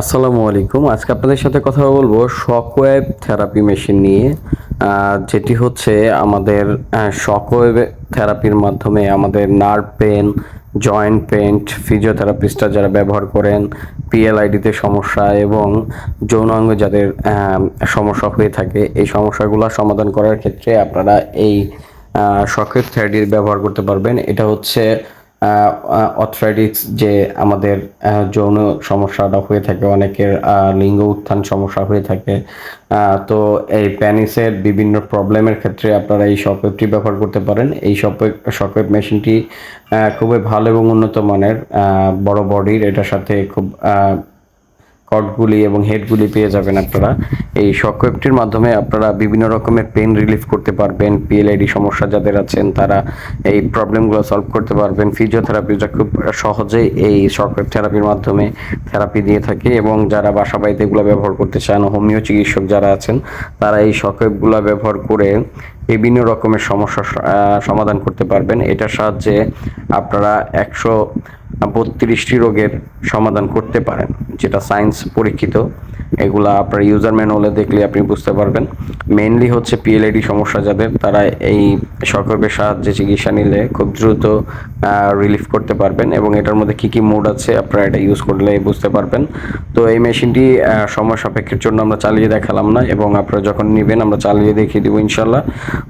আসসালামু আলাইকুম। আজকে আপনাদের সাথে কথা বলব শকওয়েভ থেরাপি মেশিন নিয়ে যেটি হচ্ছে আমাদের শকওয়েভ থেরাপির মাধ্যমে আমাদের নার্ভ পেন জয়েন্ট পেন ফিজিওথেরাপিস্টরা যারা ব্যবহার করেন পিএলআইডিতে সমস্যা এবং যৌনাঙ্গ যাদের সমস্যা হয়ে থাকে, এই সমস্যাগুলো সমাধান করার ক্ষেত্রে আপনারা এই শকওয়েভ থেরাপি ব্যবহার করতে পারবেন। এটা হচ্ছে অথরাইটিক্স যে আমাদের যৌন সমস্যাটা হয়ে থাকে, অনেকের লিঙ্গ উত্থান সমস্যা হয়ে থাকে। তো এই প্যানিসের বিভিন্ন প্রবলেমের ক্ষেত্রে আপনারা এই শপওয়েবটি ব্যবহার করতে পারেন। এই শকওয়েব শকওয়েব মেশিনটি খুবই ভালো এবং উন্নত মানের বড় বডির এটার সাথে খুব কটগুলি এবং হেডগুলি পেয়ে যাবেন আপনারা। এই শকওয়েভটির মাধ্যমে আপনারা বিভিন্ন রকমের পেন রিলিফ করতে পারবেন পিএলআইডি সমস্যা যাদের আছেন তারা এই প্রবলেমগুলো সলভ করতে পারবেন। ফিজিওথেরাপিটা খুব সহজেই এই শকওয়েভ থেরাপির মাধ্যমে থেরাপি দিয়ে থাকে এবং যারা বাসা বাড়িতে এগুলো ব্যবহার করতে চান, হোমিও চিকিৎসক যারা আছেন, তারা এই শকওয়েভগুলো ব্যবহার করে বিভিন্ন রকমের সমস্যা সমাধান করতে পারবেন। এটার সাহায্যে আপনারা একশো বত্রিশটি রোগের সমাধান করতে পারেন। যেটা সায়েন্স পরীক্ষিত এগুলা আপনার ইউজার ম্যানুয়ালে দেখলে আপনি বুঝতে পারবেন। মেইনলি হচ্ছে পিএলআইডি সমস্যা যাদের, তারা এই সকলের সাহায্যে চিকিৎসা নিলে খুব দ্রুত রিলিফ করতে পারবেন এবং এটার মধ্যে কি কি মোড আছে আপনারা এটা ইউজ করলে বুঝতে পারবেন। তো এই মেশিনটি সময় সাপেক্ষের জন্য আমরা চালিয়ে দেখালাম না এবং আপনারা যখন নেবেন আমরা চালিয়ে দেখিয়ে দিব ইনশাল্লাহ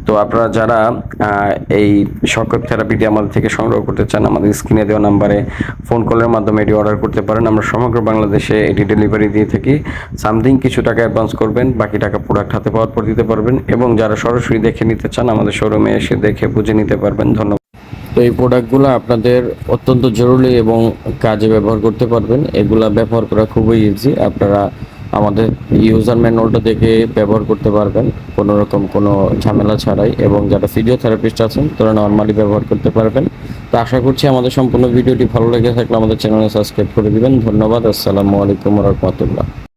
তো আপনারা যারা এই শকওয়েভ থেরাপিটি আমাদের থেকে সংগ্রহ করতে চান, আমাদের স্ক্রিনে দেওয়া নাম্বারে ফোন কলের মাধ্যমে এটি অর্ডার করতে পারেন। আমরা সমগ্র বাংলাদেশে এটি ডেলিভারি দিয়ে থাকি। সামথিং, কিছু টাকা অ্যাডভান্স করবেন, বাকি টাকা প্রোডাক্ট হাতে পাওয়ার পর দিতে পারবেন এবং যারা সরাসরি দেখে নিতে চান আমাদের শোরুমে এসে দেখে বুঝে নিতে পারবেন। ধন্যবাদ। তো এই প্রোডাক্টগুলো আপনাদের অত্যন্ত জরুরি এবং কাজে ব্যবহার করতে পারবেন। এগুলা ব্যবহার করা খুবই ইজি আপনারা আমাদের ইউজার ম্যানুয়ালটা দেখে ব্যবহার করতে পারবেন। কোনো রকম কোনো ঝামেলা ছাড়াই এবং যারা ফিজিওথেরাপিস্ট আছেন, তারা নর্মালি ব্যবহার করতে পারবেন। তো আশা করছি আমাদের সম্পূর্ণ ভিডিওটি ভালো লেগে থাকলে আমাদের চ্যানেলে সাবস্ক্রাইব করে দিবেন। ধন্যবাদ। আসসালামু আলাইকুম রহমতুল্লাহ।